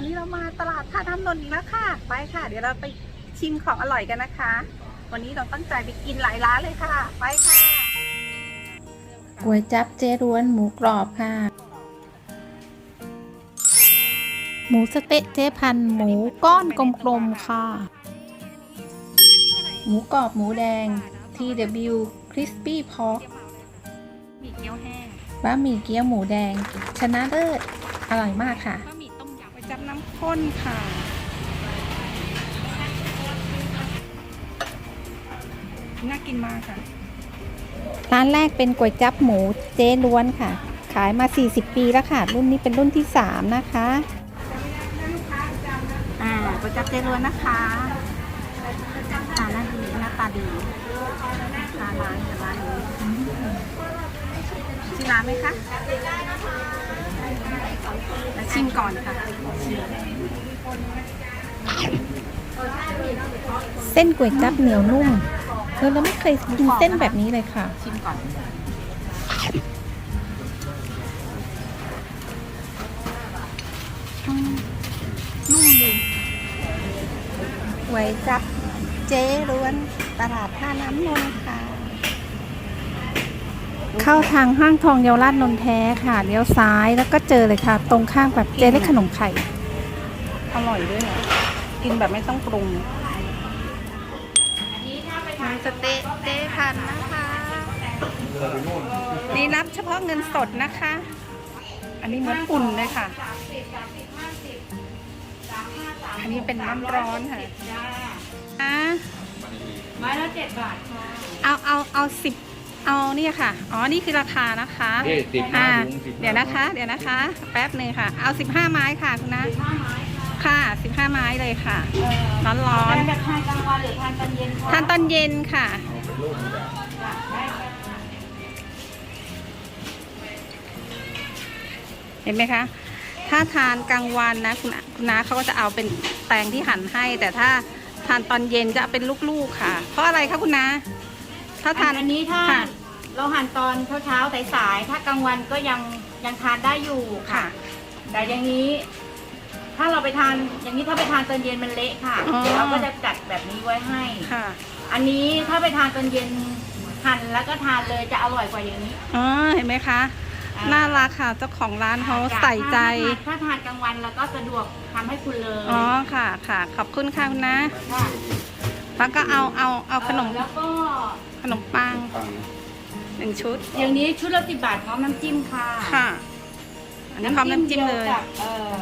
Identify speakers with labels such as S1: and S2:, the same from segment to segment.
S1: วันนี้เรามาตลาดท่าน้ำนนท์อีกแล้วค่ะ ไปค่ะ เดี๋ยวเราไปชิมของอร่อยกันนะคะ วันนี้เราตั้งใจไปกินหลายร้านเลยค่ะ ไปค่ะ
S2: ก๋วยจับเจร้วนหมูกรอบค่ะ หมูสะเต๊ะเจ๊พันธุ์หมูก้อนกลมๆค่ะ หมูกรอบหมูแดง TW Crispy Pork
S1: มีเกี๊ยวแห้ง
S2: บะหมี่เกี๊ยวหมูแดง ชนะเลิศอร่อยมากค่ะ
S1: จับน้ำข้นค่ะ น่ากินมากค่ะ
S2: ร้านแรกเป็นก๋วยจับหมูเจ๊ล้วนค่ะ ขายมา 40 ปีแล้วค่ะ รุ่นนี้เป็นรุ่นที่ 3 นะคะ
S1: อ่าก๋วยจับเจรวนนะคะตาหน้าดีหน้าตาดีร้านร้านร้านนี้ชื่อร้านไหมคะมา ชิมก่อนค่ะชิม
S2: เส้นก๋วยจับเหนียวนุ่มเออเราไม่เคยกินเส้นแบบนี้เลยค่ะ
S1: ชิมก่อนอืมนุ่มดี
S2: ก๋วยจับเจ๊ล้วนตลาดท่าน้ำนนท์ค่ะ เข้าทางห้างทองเยาวราชนนท์แท้ค่ะเลี้ยวซ้ายแล้วก็เจอเลยค่ะ ตรงข้างแบบเจ๊เล็กขนมไข่
S1: อร่อยด้วยนะกินแบบไม่ต้องปรุง
S2: หมูสะเต๊ะเจ๊พันธุ์นะคะ
S1: นี่รับเฉพาะเงินสดนะคะ อันนี้เหมือนอุ่นเลยค่ะ อันนี้เป็นน้ำร้อนค่ะอะ
S3: ไม้ละเจ็ดบาทค่ะ
S1: เอาเอาเอาสิบ เอาเนี่ยค่ะ อ๋อ นี่คือราคานะคะ
S4: เอ๊ะสิบ
S1: อ่า
S4: ห้าถุงสิบห้า
S1: เดี๋ยวนะคะ เดี๋ยวนะคะ แป๊บหนึ่งค่ะ เอาสิบห้าไม้ค่ะคุณนะค่ะสิบห้าไม้เลยค่ะร้อนร้อน
S3: ทานแบบทานกลางวันหรือทานตอนเย็นคะ
S1: ๆทานตอนเย็นค่ะเห็นไหมคะ ถ้าทานกลางวันนะคุณอาคุณน้าเขาก็จะเอาเป็นแตงที่หั่นให้ แต่ถ้าทานตอนเย็นจะเป็นลูกๆค่ะ เพราะอะไรคะคุณน้า ถ้าทาน
S3: อันนี้ถ้า
S1: ค่ะ
S3: เราหั่นตอนเช้าเช้าๆสายๆถ้ากลางวันก็ยังยังทานได้อยู่
S1: ค่ะ
S3: ค่ะ แต่อย่างนี้ ถ้าเราไปทานอย่างนี้ถ้าไปทานตอนเย็นมันเละค่ะ
S1: อ๋อ
S3: เดี๋ยวเราก็จะจัดแบบนี้ไว้ให้
S1: ค่ะ
S3: อันนี้ถ้าไปทานตอนเย็นหั่นแล้วก็ทานเลยจะอร่อยกว่าอย่างนี้
S1: อ๋อเห็นไหมคะ
S3: อ่า
S1: น่ารักค่ะเจ้าของร้านเขา
S3: จ้ะ
S1: ใส่ใจ
S3: ถ้าทานถ้าทานกลางวันแล้วก็สะดวกทำให้คุณเลย
S1: อ๋อค่ะค่ะ ขอบคุณค่ะคุณนะ
S3: ค่ะ
S1: แล้วก็เอาเอาเอาขนม
S3: เอ่อแล้วก็
S1: ขนมปังหนึ่งชุด
S3: อย่างนี้ชุดละสิบบาทพร้อมน้ำจิ้มค่ะ
S1: ค่ะอันนี้พร้อมน้ำจิ้มเลย
S3: ดีวกับเอ่อ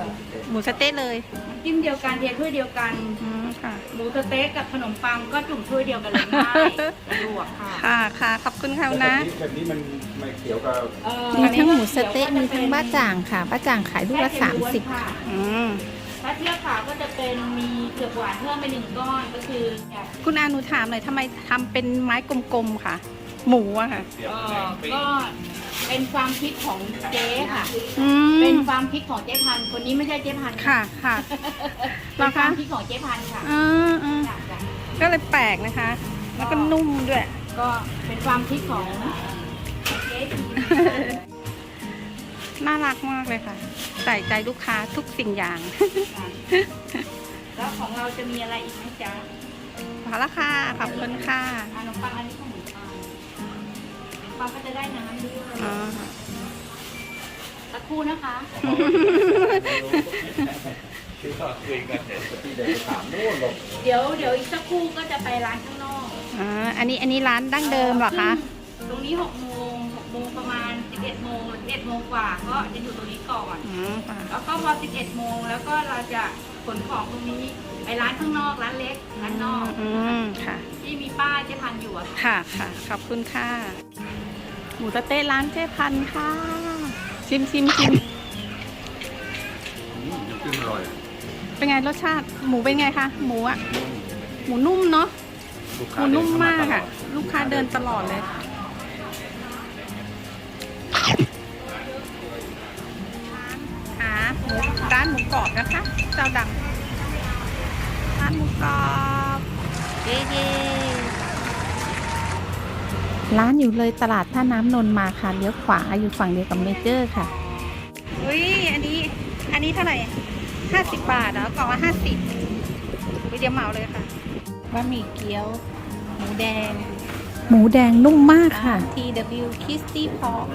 S1: หมูสะเต๊ะเลย
S3: น้ำจิ้มเดียวกันเทียนถ้วยเดียวกัน
S1: อืมค่ะ
S3: หมูสะเต๊กกับขนมปังก็จุ่มถ้วยเดียวกันเลยง่ายสะดวกค่ะ
S1: ค่ะค่ะขอบคุณค่ะคุณนะ
S4: แบบนี้มันไม่เกี่ยวกับ
S3: เอ่อ
S2: มีทั้งหมูสะเต๊ะมีทั้งบ้าจ่างค่ะ บ้าจ่างขายลูกละ
S3: แค่เดียวล้วน
S2: 30
S3: ค่ะ
S1: อืม
S3: ถ้าเทียบขาวก็จะเป็นมีเผือกหวานเพิ่มไปหนึ่งก้อนก็คือแบบ
S1: คุณอาหนูถามหน่อยทำไมทำเป็นไม้กลมๆค่ะ หมูอะค่ะ
S3: เอ่อก็เป็นความคิดของเจ๊ค่ะ
S1: อืม
S3: เป็นความคิดของเจ๊พันธุ์คนนี้ไม่ใช่เจ๊พันธุ์
S1: ค่ะค่ะ
S3: เป็นความคิดของเจ๊พันธุ์ค่ะ
S1: อ่าอ่า
S3: จ้ะจ้ะ
S1: ก็เลยแปลกนะคะ แล้วก็นุ่มด้วย
S3: ก็เป็นความคิดของเจ๊ที
S1: น่ารักมากเลยค่ะ ใส่ใจลูกค้าทุกสิ่งอย่าง
S3: ค่ะแล้วของเราจะมีอะไรอีกไหมจ๊ะ
S1: พอละค่ะ ขอบคุณค่ะ
S3: ขนมปังอันนี้ขนมปังปังก็จะได้น้ำด้วย
S1: อ๋อ
S3: สักครู่นะคะ
S4: ที่ก็คุยกันเนี่ยที่เดินไปถามโน่นหรอก
S3: เดี๋ยวเดี๋ยวอีกสักครู่ก็จะไปร้านข้างนอก
S1: อ่าอันนี้อันนี้ร้านดั้งเดิมเหรอคะ
S3: ตรงนี้หกโม 11โมง11โมงกว่าก็จะอยู่ตรงนี้ก่อน
S1: อ
S3: แล้วก็พอ 11 โมงแล้วก็เราจะขนของตรงนี้ไปร้านข้างนอกร้านเล็กร้านนอก
S1: อค่ะ
S3: ที่มีป้าเจ๊พันอยู่ค่ะ
S1: ค่ะ ขอบคุณค่ะ หมูสะเต้ร้านเจ๊พันค่ะ ชิมชิมชิม
S4: อืมน้ำจิ้มอร่อย
S1: เป็นไงรสชาติ หมูเป็นไงคะ หมูอะหมูนุ่มเนาะ หมูนุ่มมากค่ะลูกค้าเดินตลอดเลย ร้านหมูกรอบนะคะ เจ้าดังร้านหมูกรอบเย้เย้
S2: ร้านอยู่เลยตลาดท่าน้ำนนท์มาค่ะเลี้ยวขวาอยู่ฝั่งเดียวกับเมเจอร์ค่ะ
S1: อุ้ยอันนี้อันนี้เท่าไหร่
S2: 1
S1: ห้าสิบบาทแล้วกล่องละห้าสิบวิเดียวเหมาเลยค่ะบะหมี่เกี๊ยว หมูแดง
S2: หมูแดงนุ่มมากค่ะ
S1: TW Kisty Pork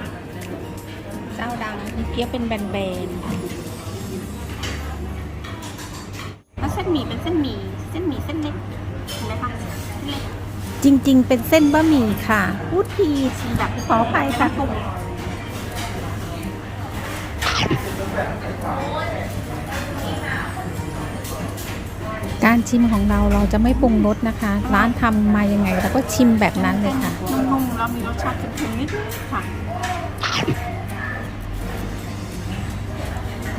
S1: เจ้าดังเกี๊ยวเป็นแบนๆ
S2: จริง ๆ เป็นเส้นบะหมี่ค่ะ
S1: พูดทีชิมแบบขออภัยค่ะถูก
S2: การชิมของเราเราจะไม่ปรุงรสนะคะ ร้านทำมายังไงเราก็ชิมแบบนั้นเลยค่ะ
S1: นุ่มๆแล้วมีรสชาติเค็มๆนิดค่ะ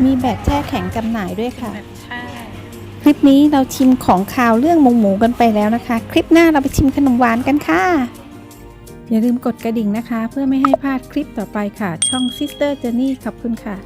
S2: มีแบบแช่แข็งจำหน่ายด้วยค่ะ
S1: แบบใช่
S2: คลิปนี้เราชิมของข่าวเรื่องมูหมูกันไปแล้วนะคะ คลิปหน้าเราไปชิมขนมหวานกันค่ะ อย่าลืมกดกระดิ่งนะคะ เพื่อไม่ให้พลาดคลิปต่อไปค่ะ ช่อง Sister Journey ขอบคุณค่ะ